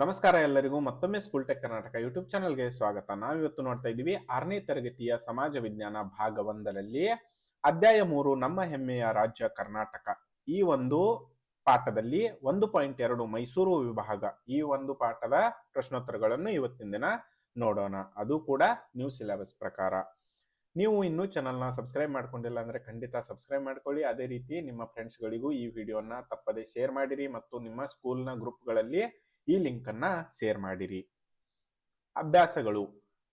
ನಮಸ್ಕಾರ ಎಲ್ಲರಿಗೂ, ಮತ್ತೊಮ್ಮೆ ಸ್ಕೂಲ್ ಟೆಕ್ ಕರ್ನಾಟಕ ಯೂಟ್ಯೂಬ್ ಚಾನಲ್ಗೆ ಸ್ವಾಗತ. ನಾವಿವತ್ತು ನೋಡ್ತಾ ಇದ್ದೀವಿ ಆರನೇ ತರಗತಿಯ ಸಮಾಜ ವಿಜ್ಞಾನ ಭಾಗ ಒಂದರಲ್ಲಿ ಅಧ್ಯಾಯ ಮೂರು, ನಮ್ಮ ಹೆಮ್ಮೆಯ ರಾಜ್ಯ ಕರ್ನಾಟಕ. ಈ ಒಂದು ಪಾಠದಲ್ಲಿ ಒಂದು ಪಾಯಿಂಟ್ ಎರಡು ಮೈಸೂರು ವಿಭಾಗ ಈ ಒಂದು ಪಾಠದ ಪ್ರಶ್ನೋತ್ತರಗಳನ್ನು ಇವತ್ತಿನ ದಿನ ನೋಡೋಣ. ಅದು ಕೂಡ ನ್ಯೂ ಸಿಲೆಬಸ್ ಪ್ರಕಾರ. ನೀವು ಇನ್ನೂ ಚಾನಲ್ನ ಸಬ್ಸ್ಕ್ರೈಬ್ ಮಾಡ್ಕೊಂಡಿಲ್ಲ ಅಂದ್ರೆ ಖಂಡಿತ ಸಬ್ಸ್ಕ್ರೈಬ್ ಮಾಡ್ಕೊಳ್ಳಿ. ಅದೇ ರೀತಿ ನಿಮ್ಮ ಫ್ರೆಂಡ್ಸ್ಗಳಿಗೂ ಈ ವಿಡಿಯೋನ ತಪ್ಪದೆ ಶೇರ್ ಮಾಡಿರಿ ಮತ್ತು ನಿಮ್ಮ ಸ್ಕೂಲ್ನ ಗ್ರೂಪ್ಗಳಲ್ಲಿ ಈ ಲಿಂಕ್ ಅನ್ನ ಶೇರ್ ಮಾಡಿರಿ. ಅಭ್ಯಾಸಗಳು.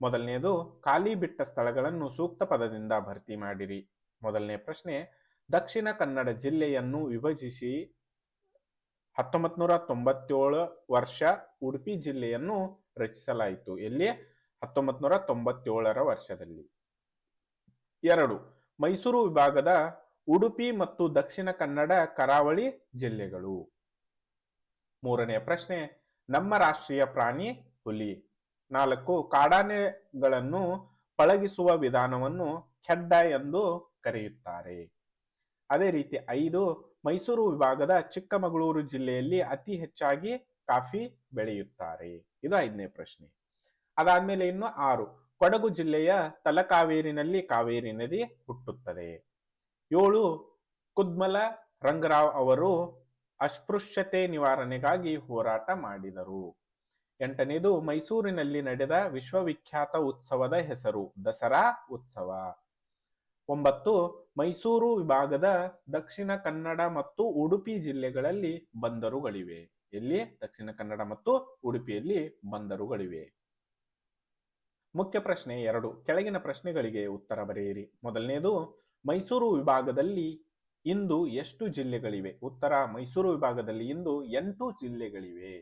ಮೊದಲನೆಯದು ಖಾಲಿ ಬಿಟ್ಟ ಸ್ಥಳಗಳನ್ನು ಸೂಕ್ತ ಪದದಿಂದ ಭರ್ತಿ ಮಾಡಿರಿ. ಮೊದಲನೇ ಪ್ರಶ್ನೆ, ದಕ್ಷಿಣ ಕನ್ನಡ ಜಿಲ್ಲೆಯನ್ನು ವಿಭಜಿಸಿ ಹತ್ತೊಂಬತ್ ನೂರ ತೊಂಬತ್ತೇಳು ವರ್ಷ ಉಡುಪಿ ಜಿಲ್ಲೆಯನ್ನು ರಚಿಸಲಾಯಿತು. ಎಲ್ಲಿ? ಹತ್ತೊಂಬತ್ ನೂರ ತೊಂಬತ್ತೇಳರ ವರ್ಷದಲ್ಲಿ. ಎರಡು, ಮೈಸೂರು ವಿಭಾಗದ ಉಡುಪಿ ಮತ್ತು ದಕ್ಷಿಣ ಕನ್ನಡ ಕರಾವಳಿ ಜಿಲ್ಲೆಗಳು. ಮೂರನೇ ಪ್ರಶ್ನೆ ನಮ್ಮ ರಾಷ್ಟ್ರೀಯ ಪ್ರಾಣಿ ಹುಲಿ. ನಾಲ್ಕು, ಕಾಡಾನೆಗಳನ್ನು ಪಳಗಿಸುವ ವಿಧಾನವನ್ನು ಖೆಡ್ಡ ಎಂದು ಕರೆಯುತ್ತಾರೆ. ಅದೇ ರೀತಿ ಐದು, ಮೈಸೂರು ವಿಭಾಗದ ಚಿಕ್ಕಮಗಳೂರು ಜಿಲ್ಲೆಯಲ್ಲಿ ಅತಿ ಹೆಚ್ಚಾಗಿ ಕಾಫಿ ಬೆಳೆಯುತ್ತಾರೆ. ಇದು ಐದನೇ ಪ್ರಶ್ನೆ. ಅದಾದ್ಮೇಲೆ ಇನ್ನು ಆರು, ಕೊಡಗು ಜಿಲ್ಲೆಯ ತಲಕಾವೇರಿನಲ್ಲಿ ಕಾವೇರಿ ನದಿ ಹುಟ್ಟುತ್ತದೆ. ಏಳು, ಕುದ್ಮಲ ರಂಗರಾವ್ ಅವರು ಅಸ್ಪೃಶ್ಯತೆ ನಿವಾರಣೆಗಾಗಿ ಹೋರಾಟ ಮಾಡಿದರು. ಎಂಟನೇದು, ಮೈಸೂರಿನಲ್ಲಿ ನಡೆದ ವಿಶ್ವವಿಖ್ಯಾತ ಉತ್ಸವದ ಹೆಸರು, ದಸರಾ ಉತ್ಸವ. ಒಂಬತ್ತು, ಮೈಸೂರು ವಿಭಾಗದ ದಕ್ಷಿಣ ಕನ್ನಡ ಮತ್ತು ಉಡುಪಿ ಜಿಲ್ಲೆಗಳಲ್ಲಿ ಬಂದರುಗಳಿವೆ. ಎಲ್ಲಿ? ದಕ್ಷಿಣ ಕನ್ನಡ ಮತ್ತು ಉಡುಪಿಯಲ್ಲಿ ಬಂದರುಗಳಿವೆ. ಮುಖ್ಯ ಪ್ರಶ್ನೆ ಎರಡು. ಕೆಳಗಿನ ಪ್ರಶ್ನೆಗಳಿಗೆ ಉತ್ತರ ಬರೆಯಿರಿ. ಮೊದಲನೆಯದು ಮೈಸೂರು ವಿಭಾಗದಲ್ಲಿ ಇಂದು ಎಷ್ಟು ಜಿಲ್ಲೆಗಳಿವೆ? ಉತ್ತರ ಮೈಸೂರು ವಿಭಾಗದಲ್ಲಿ ಇಂದು ಎಂಟು ಜಿಲ್ಲೆಗಳಿವೆ.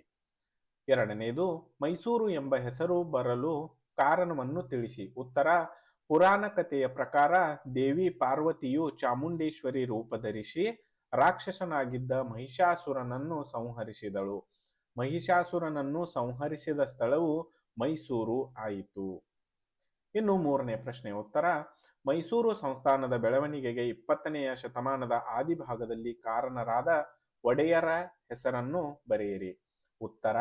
ಎರಡನೆಯದು ಮೈಸೂರು ಎಂಬ ಹೆಸರು ಬರಲು ಕಾರಣವನ್ನು ತಿಳಿಸಿ. ಉತ್ತರ ಪುರಾಣ ಕಥೆಯ ಪ್ರಕಾರ ದೇವಿ ಪಾರ್ವತಿಯು ಚಾಮುಂಡೇಶ್ವರಿ ರೂಪ ಧರಿಸಿ ರಾಕ್ಷಸನಾಗಿದ್ದ ಮಹಿಷಾಸುರನನ್ನು ಸಂಹರಿಸಿದಳು. ಮಹಿಷಾಸುರನನ್ನು ಸಂಹರಿಸಿದ ಸ್ಥಳವು ಮೈಸೂರು ಆಯಿತು. ಇನ್ನು ಮೂರನೇ ಪ್ರಶ್ನೆ, ಉತ್ತರ. ಮೈಸೂರು ಸಂಸ್ಥಾನದ ಬೆಳವಣಿಗೆಗೆ ಇಪ್ಪತ್ತನೆಯ ಶತಮಾನದ ಆದಿಭಾಗದಲ್ಲಿ ಕಾರಣರಾದ ಒಡೆಯರ ಹೆಸರನ್ನು ಬರೆಯಿರಿ. ಉತ್ತರ.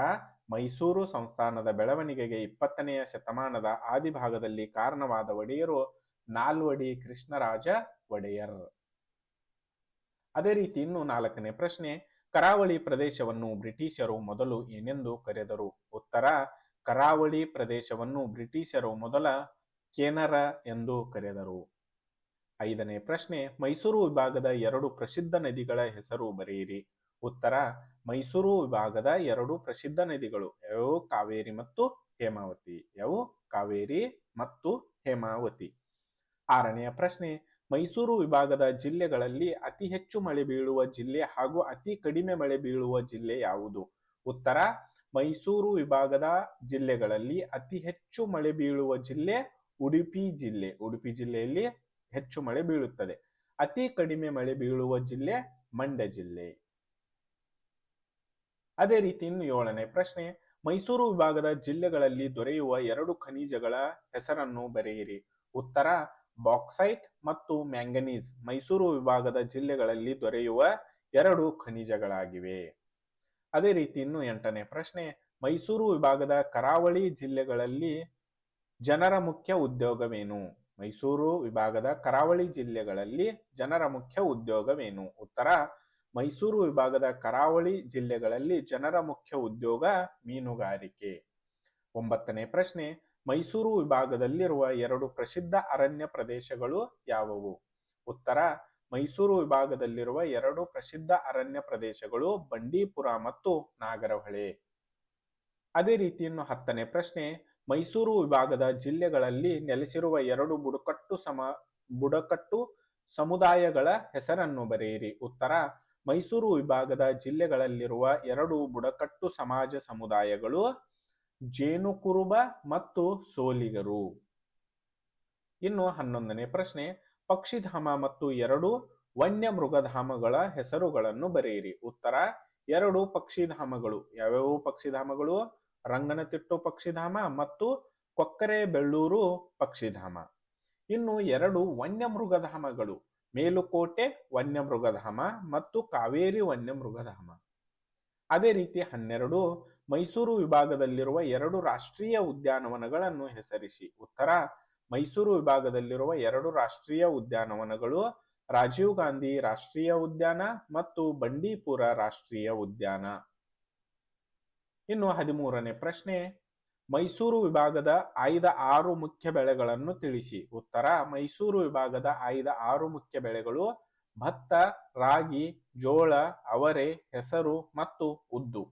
ಮೈಸೂರು ಸಂಸ್ಥಾನದ ಬೆಳವಣಿಗೆಗೆ ಇಪ್ಪತ್ತನೆಯ ಶತಮಾನದ ಆದಿಭಾಗದಲ್ಲಿ ಕಾರಣವಾದ ಒಡೆಯರು ನಾಲ್ವಡಿ ಕೃಷ್ಣರಾಜ ಒಡೆಯರ್. ಅದೇ ರೀತಿ ಇನ್ನು ನಾಲ್ಕನೇ ಪ್ರಶ್ನೆ. ಕರಾವಳಿ ಪ್ರದೇಶವನ್ನು ಬ್ರಿಟಿಷರು ಮೊದಲು ಏನೆಂದು ಕರೆದರು? ಉತ್ತರ. ಕರಾವಳಿ ಪ್ರದೇಶವನ್ನು ಬ್ರಿಟಿಷರು ಮೊದಲ ಕೇನರ ಎಂದು ಕರೆದರು. ಐದನೇ ಪ್ರಶ್ನೆ, ಮೈಸೂರು ವಿಭಾಗದ ಎರಡು ಪ್ರಸಿದ್ಧ ನದಿಗಳ ಹೆಸರು ಬರೆಯಿರಿ. ಉತ್ತರ, ಮೈಸೂರು ವಿಭಾಗದ ಎರಡು ಪ್ರಸಿದ್ಧ ನದಿಗಳು ಯಾವು ಕಾವೇರಿ ಮತ್ತು ಹೇಮಾವತಿ, ಯಾವು ಕಾವೇರಿ ಮತ್ತು ಹೇಮಾವತಿ. ಆರನೆಯ ಪ್ರಶ್ನೆ, ಮೈಸೂರು ವಿಭಾಗದ ಜಿಲ್ಲೆಗಳಲ್ಲಿ ಅತಿ ಹೆಚ್ಚು ಮಳೆ ಬೀಳುವ ಜಿಲ್ಲೆ ಹಾಗೂ ಅತಿ ಕಡಿಮೆ ಮಳೆ ಬೀಳುವ ಜಿಲ್ಲೆ ಯಾವುದು? ಉತ್ತರ, ಮೈಸೂರು ವಿಭಾಗದ ಜಿಲ್ಲೆಗಳಲ್ಲಿ ಅತಿ ಹೆಚ್ಚು ಮಳೆ ಬೀಳುವ ಜಿಲ್ಲೆ ಉಡುಪಿ ಜಿಲ್ಲೆ, ಉಡುಪಿ ಜಿಲ್ಲೆಯಲ್ಲಿ ಹೆಚ್ಚು ಮಳೆ ಬೀಳುತ್ತದೆ. ಅತಿ ಕಡಿಮೆ ಮಳೆ ಬೀಳುವ ಜಿಲ್ಲೆ ಮಂಡ್ಯ ಜಿಲ್ಲೆ. ಅದೇ ರೀತಿ ಇನ್ನು ಏಳನೇ ಪ್ರಶ್ನೆ, ಮೈಸೂರು ವಿಭಾಗದ ಜಿಲ್ಲೆಗಳಲ್ಲಿ ದೊರೆಯುವ ಎರಡು ಖನಿಜಗಳ ಹೆಸರನ್ನು ಬರೆಯಿರಿ. ಉತ್ತರ ಬಾಕ್ಸೈಟ್ ಮತ್ತು ಮ್ಯಾಂಗನೀಸ್ ಮೈಸೂರು ವಿಭಾಗದ ಜಿಲ್ಲೆಗಳಲ್ಲಿ ದೊರೆಯುವ ಎರಡು ಖನಿಜಗಳಾಗಿವೆ. ಅದೇ ರೀತಿ ಇನ್ನು ಎಂಟನೇ ಪ್ರಶ್ನೆ, ಮೈಸೂರು ವಿಭಾಗದ ಕರಾವಳಿ ಜಿಲ್ಲೆಗಳಲ್ಲಿ ಜನರ ಮುಖ್ಯ ಉದ್ಯೋಗವೇನು? ಮೈಸೂರು ವಿಭಾಗದ ಕರಾವಳಿ ಜಿಲ್ಲೆಗಳಲ್ಲಿ ಜನರ ಮುಖ್ಯ ಉದ್ಯೋಗವೇನು? ಉತ್ತರ, ಮೈಸೂರು ವಿಭಾಗದ ಕರಾವಳಿ ಜಿಲ್ಲೆಗಳಲ್ಲಿ ಜನರ ಮುಖ್ಯ ಉದ್ಯೋಗ ಮೀನುಗಾರಿಕೆ. ಒಂಬತ್ತನೇ ಪ್ರಶ್ನೆ, ಮೈಸೂರು ವಿಭಾಗದಲ್ಲಿರುವ ಎರಡು ಪ್ರಸಿದ್ಧ ಅರಣ್ಯ ಪ್ರದೇಶಗಳು ಯಾವುವು? ಉತ್ತರ, ಮೈಸೂರು ವಿಭಾಗದಲ್ಲಿರುವ ಎರಡು ಪ್ರಸಿದ್ಧ ಅರಣ್ಯ ಪ್ರದೇಶಗಳು ಬಂಡೀಪುರ ಮತ್ತು ನಾಗರಹೊಳೆ. ಅದೇ ರೀತಿಯನ್ನು ಹತ್ತನೇ ಪ್ರಶ್ನೆ ಮೈಸೂರು ವಿಭಾಗದ ಜಿಲ್ಲೆಗಳಲ್ಲಿ ನೆಲೆಸಿರುವ ಎರಡು ಬುಡಕಟ್ಟು ಸಮ, ಬುಡಕಟ್ಟು ಸಮುದಾಯಗಳ ಹೆಸರನ್ನು ಬರೆಯಿರಿ. ಉತ್ತರ, ಮೈಸೂರು ವಿಭಾಗದ ಜಿಲ್ಲೆಗಳಲ್ಲಿರುವ ಎರಡು ಬುಡಕಟ್ಟು ಸಮಾಜ ಸಮುದಾಯಗಳು ಜೇನುಕುರುಬ ಮತ್ತು ಸೋಲಿಗರು. ಇನ್ನು ಹನ್ನೊಂದನೇ ಪ್ರಶ್ನೆ, ಪಕ್ಷಿಧಾಮ ಮತ್ತು ಎರಡು ವನ್ಯ ಮೃಗಧಾಮಗಳ ಹೆಸರುಗಳನ್ನು ಬರೆಯಿರಿ. ಉತ್ತರ, ಎರಡು ಪಕ್ಷಿಧಾಮಗಳು. ಯಾವ್ಯಾವು ಪಕ್ಷಿಧಾಮಗಳು? ರಂಗನತಿಟ್ಟು ಪಕ್ಷಿಧಾಮ ಮತ್ತು ಕೊಕ್ಕರೆ ಬೆಳ್ಳೂರು ಪಕ್ಷಿಧಾಮ. ಇನ್ನು ಎರಡು ವನ್ಯಮೃಗಧಾಮಗಳು, ಮೇಲುಕೋಟೆ ವನ್ಯಮೃಗಧಾಮ ಮತ್ತು ಕಾವೇರಿ ವನ್ಯಮೃಗಧಾಮ. ಅದೇ ರೀತಿ ಹನ್ನೆರಡು, ಮೈಸೂರು ವಿಭಾಗದಲ್ಲಿರುವ ಎರಡು ರಾಷ್ಟ್ರೀಯ ಉದ್ಯಾನವನಗಳನ್ನು ಹೆಸರಿಸಿ. ಉತ್ತರ, ಮೈಸೂರು ವಿಭಾಗದಲ್ಲಿರುವ ಎರಡು ರಾಷ್ಟ್ರೀಯ ಉದ್ಯಾನವನಗಳು, ರಾಜೀವ್ ಗಾಂಧಿ ರಾಷ್ಟ್ರೀಯ ಉದ್ಯಾನ ಮತ್ತು ಬಂಡೀಪುರ ರಾಷ್ಟ್ರೀಯ ಉದ್ಯಾನ. ಇನ್ನು ಹದಿಮೂರನೇ ಪ್ರಶ್ನೆ, ಮೈಸೂರು ವಿಭಾಗದ ಆಯ್ದ ಆರು ಮುಖ್ಯ ಬೆಳೆಗಳನ್ನು ತಿಳಿಸಿ. ಉತ್ತರ, ಮೈಸೂರು ವಿಭಾಗದ ಆಯ್ದ ಆರು ಮುಖ್ಯ ಬೆಳೆಗಳು ಭತ್ತ, ರಾಗಿ, ಜೋಳ, ಅವರೆ, ಹೆಸರು ಮತ್ತು ಉದ್ದು.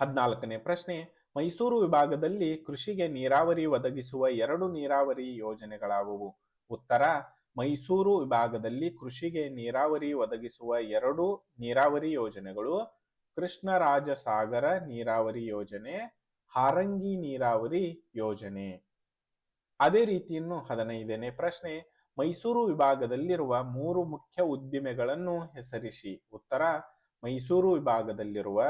ಹದಿನಾಲ್ಕನೇ ಪ್ರಶ್ನೆ, ಮೈಸೂರು ವಿಭಾಗದಲ್ಲಿ ಕೃಷಿಗೆ ನೀರಾವರಿ ಒದಗಿಸುವ ಎರಡು ನೀರಾವರಿ ಯೋಜನೆಗಳಾವುವು? ಉತ್ತರ, ಮೈಸೂರು ವಿಭಾಗದಲ್ಲಿ ಕೃಷಿಗೆ ನೀರಾವರಿ ಒದಗಿಸುವ ಎರಡು ನೀರಾವರಿ ಯೋಜನೆಗಳು ಕೃಷ್ಣರಾಜ ಸಾಗರ ನೀರಾವರಿ ಯೋಜನೆ, ಹಾರಂಗಿ ನೀರಾವರಿ ಯೋಜನೆ. ಅದೇ ರೀತಿಯನ್ನು ಹದಿನೈದನೇ ಪ್ರಶ್ನೆ, ಮೈಸೂರು ವಿಭಾಗದಲ್ಲಿರುವ ಮೂರು ಮುಖ್ಯ ಉದ್ದಿಮೆಗಳನ್ನು ಹೆಸರಿಸಿ. ಉತ್ತರ, ಮೈಸೂರು ವಿಭಾಗದಲ್ಲಿರುವ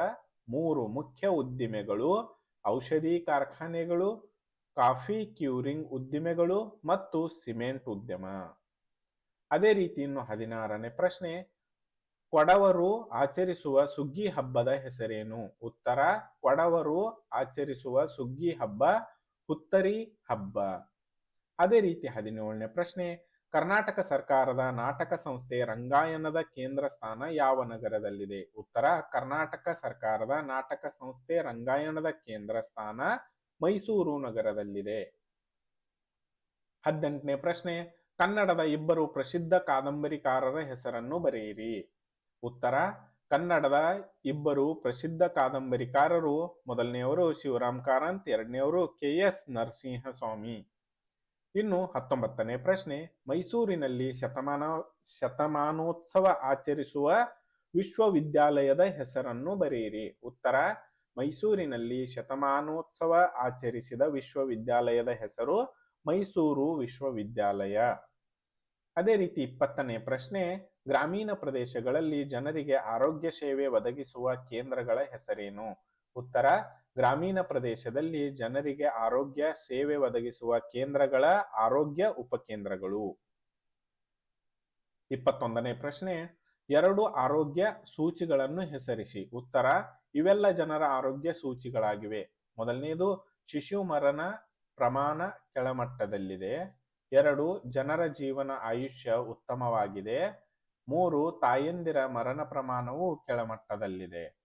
ಮೂರು ಮುಖ್ಯ ಉದ್ದಿಮೆಗಳು ಔಷಧಿ ಕಾರ್ಖಾನೆಗಳು, ಕಾಫಿ ಕ್ಯೂರಿಂಗ್ ಉದ್ದಿಮೆಗಳು ಮತ್ತು ಸಿಮೆಂಟ್ ಉದ್ಯಮ. ಅದೇ ರೀತಿಯನ್ನು ಹದಿನಾರನೇ ಪ್ರಶ್ನೆ ಕೊಡವರು ಆಚರಿಸುವ ಸುಗ್ಗಿ ಹಬ್ಬದ ಹೆಸರೇನು? ಉತ್ತರ, ಕೊಡವರು ಆಚರಿಸುವ ಸುಗ್ಗಿ ಹಬ್ಬ, ಹುತ್ತರಿ ಹಬ್ಬ. ಅದೇ ರೀತಿ ಹದಿನೇಳನೇ ಪ್ರಶ್ನೆ, ಕರ್ನಾಟಕ ಸರ್ಕಾರದ ನಾಟಕ ಸಂಸ್ಥೆ ರಂಗಾಯಣದ ಕೇಂದ್ರ ಸ್ಥಾನ ಯಾವ ನಗರದಲ್ಲಿದೆ? ಉತ್ತರ, ಕರ್ನಾಟಕ ಸರ್ಕಾರದ ನಾಟಕ ಸಂಸ್ಥೆ ರಂಗಾಯಣದ ಕೇಂದ್ರ ಸ್ಥಾನ ಮೈಸೂರು ನಗರದಲ್ಲಿದೆ. ಹದಿನೆಂಟನೇ ಪ್ರಶ್ನೆ, ಕನ್ನಡದ ಇಬ್ಬರು ಪ್ರಸಿದ್ಧ ಕಾದಂಬರಿಕಾರರ ಹೆಸರನ್ನು ಬರೆಯಿರಿ. ಉತ್ತರ, ಕನ್ನಡದ ಇಬ್ಬರು ಪ್ರಸಿದ್ಧ ಕಾದಂಬರಿಕಾರರು. ಮೊದಲನೆಯವರು ಶಿವರಾಮ್ ಕಾರಂತ್, ಎರಡನೆಯವರು ಕೆ ಎಸ್ ನರಸಿಂಹಸ್ವಾಮಿ. ಇನ್ನು ಹತ್ತೊಂಬತ್ತನೇ ಪ್ರಶ್ನೆ, ಮೈಸೂರಿನಲ್ಲಿ ಶತಮಾನ, ಶತಮಾನೋತ್ಸವ ಆಚರಿಸುವ ವಿಶ್ವವಿದ್ಯಾಲಯದ ಹೆಸರನ್ನು ಬರೆಯಿರಿ. ಉತ್ತರ, ಮೈಸೂರಿನಲ್ಲಿ ಶತಮಾನೋತ್ಸವ ಆಚರಿಸಿದ ವಿಶ್ವವಿದ್ಯಾಲಯದ ಹೆಸರು ಮೈಸೂರು ವಿಶ್ವವಿದ್ಯಾಲಯ. ಅದೇ ರೀತಿ ಇಪ್ಪತ್ತನೇ ಪ್ರಶ್ನೆ ಗ್ರಾಮೀಣ ಪ್ರದೇಶಗಳಲ್ಲಿ ಜನರಿಗೆ ಆರೋಗ್ಯ ಸೇವೆ ಒದಗಿಸುವ ಕೇಂದ್ರಗಳ ಹೆಸರೇನು? ಉತ್ತರ, ಗ್ರಾಮೀಣ ಪ್ರದೇಶದಲ್ಲಿ ಜನರಿಗೆ ಆರೋಗ್ಯ ಸೇವೆ ಒದಗಿಸುವ ಕೇಂದ್ರಗಳ ಆರೋಗ್ಯ ಉಪಕೇಂದ್ರಗಳು. ಇಪ್ಪತ್ತೊಂದನೇ ಪ್ರಶ್ನೆ, ಎರಡು ಆರೋಗ್ಯ ಸೂಚಿಗಳನ್ನು ಹೆಸರಿಸಿ. ಉತ್ತರ, ಇವೆಲ್ಲ ಜನರ ಆರೋಗ್ಯ ಸೂಚಿಗಳಾಗಿವೆ. ಮೊದಲನೆಯದು ಶಿಶು ಮರಣ ಪ್ರಮಾಣ ಕೆಳಮಟ್ಟದಲ್ಲಿದೆ. ಎರಡು, ಜನರ ಜೀವನ ಆಯುಷ್ಯ ಉತ್ತಮವಾಗಿದೆ. ಮೂರು ತಾಯಂದಿರ ಮರಣ ಪ್ರಮಾಣವು ಕೆಳಮಟ್ಟದಲ್ಲಿದೆ.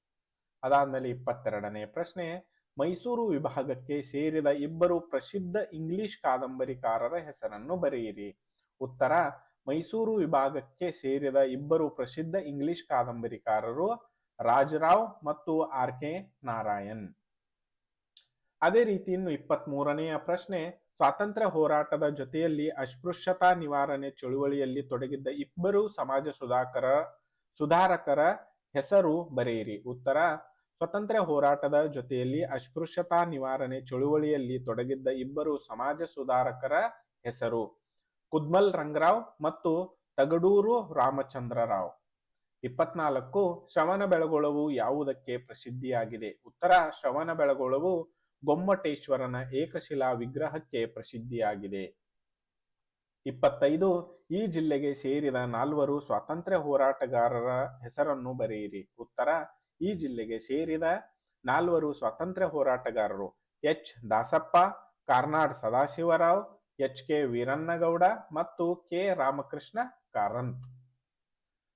ಅದಾದ್ಮೇಲೆ ಇಪ್ಪತ್ತೆರಡನೇ ಪ್ರಶ್ನೆ, ಮೈಸೂರು ವಿಭಾಗಕ್ಕೆ ಸೇರಿದ ಇಬ್ಬರು ಪ್ರಸಿದ್ಧ ಇಂಗ್ಲಿಷ್ ಕಾದಂಬರಿಕಾರರ ಹೆಸರನ್ನು ಬರೆಯಿರಿ. ಉತ್ತರ, ಮೈಸೂರು ವಿಭಾಗಕ್ಕೆ ಸೇರಿದ ಇಬ್ಬರು ಪ್ರಸಿದ್ಧ ಇಂಗ್ಲಿಷ್ ಕಾದಂಬರಿಕಾರರು ರಾಜರಾವ್ ಮತ್ತು ಆರ್ ಕೆ ನಾರಾಯಣ್. ಅದೇ ರೀತಿ ಇನ್ನು ಇಪ್ಪತ್ತ್ ಮೂರನೆಯ ಪ್ರಶ್ನೆ ಸ್ವಾತಂತ್ರ್ಯ ಹೋರಾಟದ ಜೊತೆಯಲ್ಲಿ ಅಸ್ಪೃಶ್ಯತಾ ನಿವಾರಣೆ ಚಳುವಳಿಯಲ್ಲಿ ತೊಡಗಿದ್ದ ಇಬ್ಬರು ಸಮಾಜ ಸುಧಾಕರ, ಸುಧಾರಕರ ಹೆಸರು ಬರೆಯಿರಿ. ಉತ್ತರ ಸ್ವತಂತ್ರ ಹೋರಾಟದ ಜೊತೆಯಲ್ಲಿ ಅಸ್ಪೃಶ್ಯತಾ ನಿವಾರಣೆ ಚಳುವಳಿಯಲ್ಲಿ ತೊಡಗಿದ್ದ ಇಬ್ಬರು ಸಮಾಜ ಸುಧಾರಕರ ಹೆಸರು ಕುದ್ಮಲ್ ರಂಗರಾವ್ ಮತ್ತು ತಗಡೂರು ರಾಮಚಂದ್ರ ರಾವ್ ಇಪ್ಪತ್ನಾಲ್ಕು, ಶ್ರವಣ ಬೆಳಗೊಳವು ಯಾವುದಕ್ಕೆ ಪ್ರಸಿದ್ಧಿಯಾಗಿದೆ? ಉತ್ತರ, ಶ್ರವಣ ಬೆಳಗೊಳವು ಗೊಮ್ಮಟೇಶ್ವರನ ಏಕಶಿಲಾ ವಿಗ್ರಹಕ್ಕೆ ಪ್ರಸಿದ್ಧಿಯಾಗಿದೆ. ಇಪ್ಪತ್ತೈದು, ಈ ಜಿಲ್ಲೆಗೆ ಸೇರಿದ ನಾಲ್ವರು ಸ್ವಾತಂತ್ರ್ಯ ಹೋರಾಟಗಾರರ ಹೆಸರನ್ನು ಬರೆಯಿರಿ. ಉತ್ತರ, ಈ ಜಿಲ್ಲೆಗೆ ಸೇರಿದ ನಾಲ್ವರು ಸ್ವಾತಂತ್ರ್ಯ ಹೋರಾಟಗಾರರು H. Dasappa, Karnad Sadashivarao, H. K. Veerannagowda ಮತ್ತು ಕೆ. ರಾಮಕೃಷ್ಣ ಕಾರಂತ್.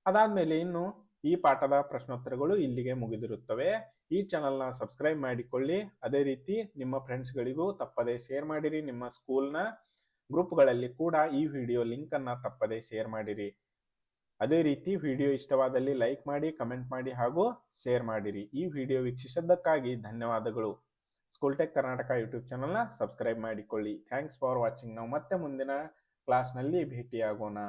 ಅದಾದ್ಮೇಲೆ ಇನ್ನು ಈ ಪಾಠದ ಪ್ರಶ್ನೋತ್ತರಗಳು ಇಲ್ಲಿಗೆ ಮುಗಿದಿರುತ್ತವೆ. ಈ ಚಾನಲ್ನ ಸಬ್ಸ್ಕ್ರೈಬ್ ಮಾಡಿಕೊಳ್ಳಿ. ಅದೇ ರೀತಿ ನಿಮ್ಮ ಫ್ರೆಂಡ್ಸ್ಗಳಿಗೂ ತಪ್ಪದೇ ಶೇರ್ ಮಾಡಿರಿ. ನಿಮ್ಮ ಸ್ಕೂಲ್ನ ಗ್ರೂಪ್ಗಳಲ್ಲಿ ಕೂಡ ಈ ವಿಡಿಯೋ ಲಿಂಕನ್ನು ತಪ್ಪದೇ ಶೇರ್ ಮಾಡಿರಿ. ಅದೇ ರೀತಿ ವಿಡಿಯೋ ಇಷ್ಟವಾದಲ್ಲಿ ಲೈಕ್ ಮಾಡಿ ಕಮೆಂಟ್ ಮಾಡಿ ಹಾಗೂ ಶೇರ್ ಮಾಡಿರಿ. ಈ ವಿಡಿಯೋ ವೀಕ್ಷಿಸಿದ್ದಕ್ಕಾಗಿ ಧನ್ಯವಾದಗಳು. ಸ್ಕೂಲ್ ಟೆಕ್ ಕರ್ನಾಟಕ ಯೂಟ್ಯೂಬ್ ಚಾನಲ್ನ ಸಬ್ಸ್ಕ್ರೈಬ್ ಮಾಡಿಕೊಳ್ಳಿ. ಥ್ಯಾಂಕ್ಸ್ ಫಾರ್ ವಾಚಿಂಗ್ ನಾವು ಮತ್ತೆ ಮುಂದಿನ ಕ್ಲಾಸ್ನಲ್ಲಿ ಭೇಟಿಯಾಗೋಣ.